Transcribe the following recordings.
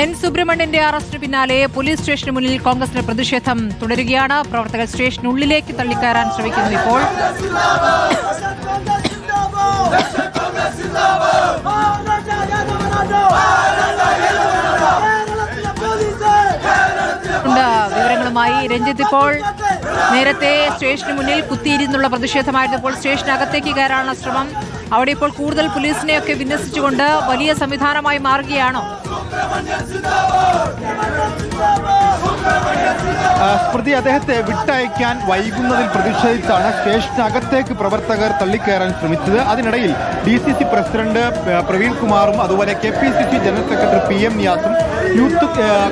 N സുബ്രഹ്മണ്യന്റെ അറസ്റ്റിന് പിന്നാലെ police സ്റ്റേഷന് മുന്നിൽ കോൺഗ്രസിന്റെ പ്രതിഷേധം തുടരുകയാണ്. പ്രവർത്തകർ സ്റ്റേഷനുള്ളിലേക്ക് തള്ളിക്കയറാൻ ശ്രമിക്കുന്നു ഇപ്പോൾ. വിവരങ്ങളുമായി രഞ്ജിത്ത് ഇപ്പോൾ. നേരത്തെ സ്റ്റേഷന് മുന്നിൽ കുത്തിയിരുന്നുള്ള പ്രതിഷേധമായിരുന്നു ഇപ്പോൾ. സ്റ്റേഷനകത്തേക്ക് കയറാനുള്ള ശ്രമം. അവിടെ ഇപ്പോൾ കൂടുതൽ പോലീസിനെയൊക്കെ വിന്യസിച്ചുകൊണ്ട് വലിയ സംവിധാനമായി മാറുകയാണോ? സ്മൃതി അദ്ദേഹത്തെ വിട്ടയക്കാൻ വൈകുന്നതിൽ പ്രതിഷേധിച്ചാണ് സ്റ്റേഷനകത്തേക്ക് പ്രവർത്തകർ തള്ളിക്കയറാൻ ശ്രമിച്ചത്. അതിനിടയിൽ D C C president Praveen കുമാറും അതുപോലെ K P C C general secretary P M നിയാസും youth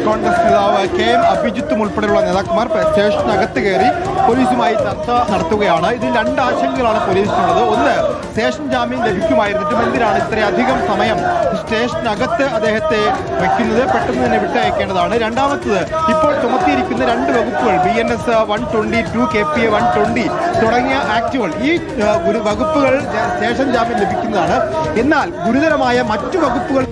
Congress നേതാവ് കെ എം അഭിജിത്തും ഉൾപ്പെടെയുള്ള നേതാക്കന്മാർ സ്റ്റേഷനകത്ത് കയറി പോലീസുമായി ചർച്ച നടത്തുകയാണ്. ഇതിൽ രണ്ട് ആശങ്കകളാണ് പോലീസിനുള്ളത്. ഒന്ന് സ്റ്റേഷൻ ജാമ്യം ലഭിക്കുമായിരുന്നിട്ടും എന്തിനാണ് ഇത്രയധികം സമയം സ്റ്റേഷനകത്ത് അദ്ദേഹത്തെ വയ്ക്കുന്നത് പെട്ടെന്ന് തന്നെ വിട്ടയക്കേണ്ടതാണ്. രണ്ടാമത്തത് ഇപ്പോൾ ചുമത്തിയിരിക്കുന്ന രണ്ട് വകുപ്പുകൾ B N S one twenty two K P A one twenty തുടങ്ങിയ ആക്ടുകൾ ഈ വകുപ്പുകൾ സ്റ്റേഷൻ ജാമ്യം ലഭിക്കുന്നതാണ്. എന്നാൽ ഗുരുതരമായ മറ്റു വകുപ്പുകൾ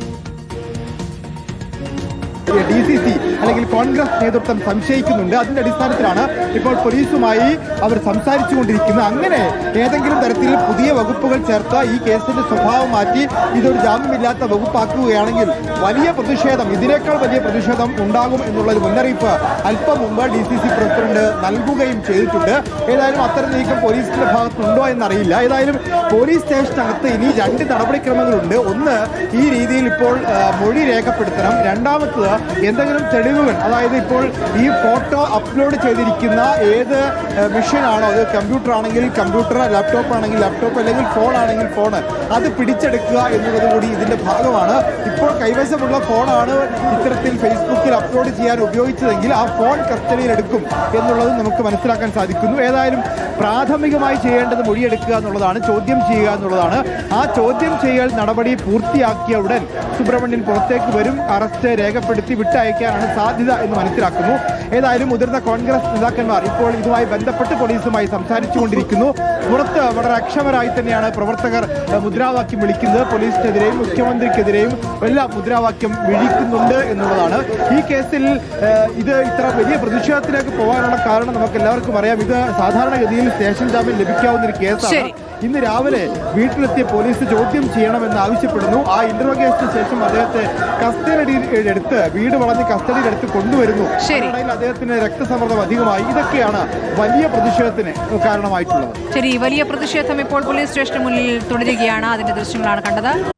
ഡി സി സി അല്ലെങ്കിൽ കോൺഗ്രസ് നേതൃത്വം സംശയിക്കുന്നുണ്ട്. അതിന്റെ അടിസ്ഥാനത്തിലാണ് ഇപ്പോൾ പോലീസുമായി അവർ സംസാരിച്ചു കൊണ്ടിരിക്കുന്നത് അങ്ങനെ ഏതെങ്കിലും തരത്തിൽ പുതിയ വകുപ്പുകൾ ചേർത്ത് ഈ കേസിന്റെ സ്വഭാവം മാറ്റി ഇതൊരു ജാമ്യമില്ലാത്ത വകുപ്പാക്കുകയാണെങ്കിൽ വലിയ പ്രതിഷേധം ഇതിനേക്കാൾ വലിയ പ്രതിഷേധം ഉണ്ടാകും എന്നുള്ള ഒരു മുന്നറിയിപ്പ് അല്പം മുമ്പ് ഡി സി സി പ്രസിഡന്റ് നൽകുകയും ചെയ്തിട്ടുണ്ട്. ഏതായാലും അത്തരം നീക്കം പോലീസിന്റെ ഭാഗത്തുണ്ടോ എന്നറിയില്ല. ഏതായാലും പോലീസ് സ്റ്റേഷനകത്ത് ഇനി രണ്ട് നടപടിക്രമങ്ങളുണ്ട്. ഒന്ന് ഈ രീതിയിൽ ഇപ്പോൾ മൊഴി രേഖപ്പെടുത്തണം. രണ്ടാമത്തത് എന്തെങ്കിലും തെളിവുകൾ അതായത് ഇപ്പോൾ ഈ ഫോട്ടോ അപ്ലോഡ് ചെയ്തിരിക്കുന്ന ഏത് മെഷീനാണോ അത് കമ്പ്യൂട്ടർ ആണെങ്കിൽ കമ്പ്യൂട്ടർ ലാപ്ടോപ്പ് ആണെങ്കിൽ ലാപ്ടോപ്പ് അല്ലെങ്കിൽ ഫോൺ ആണെങ്കിൽ ഫോൺ അത് പിടിച്ചെടുക്കുക എന്നുള്ളത് കൂടി ഇതിന്റെ ഭാഗമാണ്. ഇപ്പോൾ കൈവശമുള്ള ഫോണാണ് ഇത്തരത്തിൽ ഫേസ്ബുക്കിൽ അപ്ലോഡ് ചെയ്യാൻ ഉപയോഗിച്ചതെങ്കിൽ ആ ഫോൺ കസ്റ്റഡിയിൽ എടുക്കും എന്നുള്ളത് നമുക്ക് മനസ്സിലാക്കാൻ സാധിക്കുന്നു. ഏതായാലും പ്രാഥമികമായി ചെയ്യേണ്ടത് മൊഴിയെടുക്കുക എന്നുള്ളതാണ് ചോദ്യം ചെയ്യുക എന്നുള്ളതാണ്. ആ ചോദ്യം ചെയ്യൽ നടപടി പൂർത്തിയാക്കിയ ഉടൻ സുബ്രഹ്മണ്യൻ പുറത്തേക്ക് വരും അറസ്റ്റ് രേഖപ്പെടുത്തി വിട്ടയക്കാനാണ് സാധ്യത എന്ന് മനസ്സിലാക്കുന്നു. ഏതായാലും മുതിർന്ന കോൺഗ്രസ് നേതാക്കന്മാർ ഇപ്പോൾ ഇതുമായി ബന്ധപ്പെട്ട് പോലീസുമായി സംസാരിച്ചുകൊണ്ടിരിക്കുന്നു. പുറത്ത് വളരെ അക്ഷമരായി തന്നെയാണ് പ്രവർത്തകർ മുദ്രാവാക്യം വിളിക്കുന്നത്. പോലീസിനെതിരെയും മുഖ്യമന്ത്രിക്കെതിരെയും എല്ലാം മുദ്രാവാക്യം വിളിക്കുന്നുണ്ട് എന്നുള്ളതാണ്. ഈ കേസിൽ ഇത് ഇത്ര വലിയ പ്രതിഷേധത്തിലേക്ക് പോകാനുള്ള കാരണം നമുക്ക് എല്ലാവർക്കും അറിയാം. ഇത് സാധാരണഗതിയിൽ സ്റ്റേഷൻ ജാമ്യം ലഭിക്കാവുന്ന ഒരു കേസാണ്. ഇന്ന് രാവിലെ വീട്ടിലെത്തിയ പോലീസ് ചോദ്യം ചെയ്യണമെന്ന് ആവശ്യപ്പെടുന്നു. ആ ഇന്റർവോഗേഷന് ശേഷം അദ്ദേഹത്തെ കസ്റ്റഡിയിൽ എടുത്ത് വീട് വളഞ്ഞ് കസ്റ്റഡിയിൽ എടുത്ത് കൊണ്ടുവരുന്നു. അതിനിടയിൽ അദ്ദേഹത്തിന് രക്തസമ്മർദ്ദം അധികമായി. ഇതൊക്കെയാണ് വലിയ പ്രതിഷേധത്തിന് കാരണമായിട്ടുള്ളത്. ശരി വലിയ പ്രതിഷേധം ഇപ്പോൾ പോലീസ് സ്റ്റേഷന് മുന്നിൽ തുടരുകയാണ്. അതിന്റെ ദൃശ്യങ്ങളാണ് കണ്ടത്.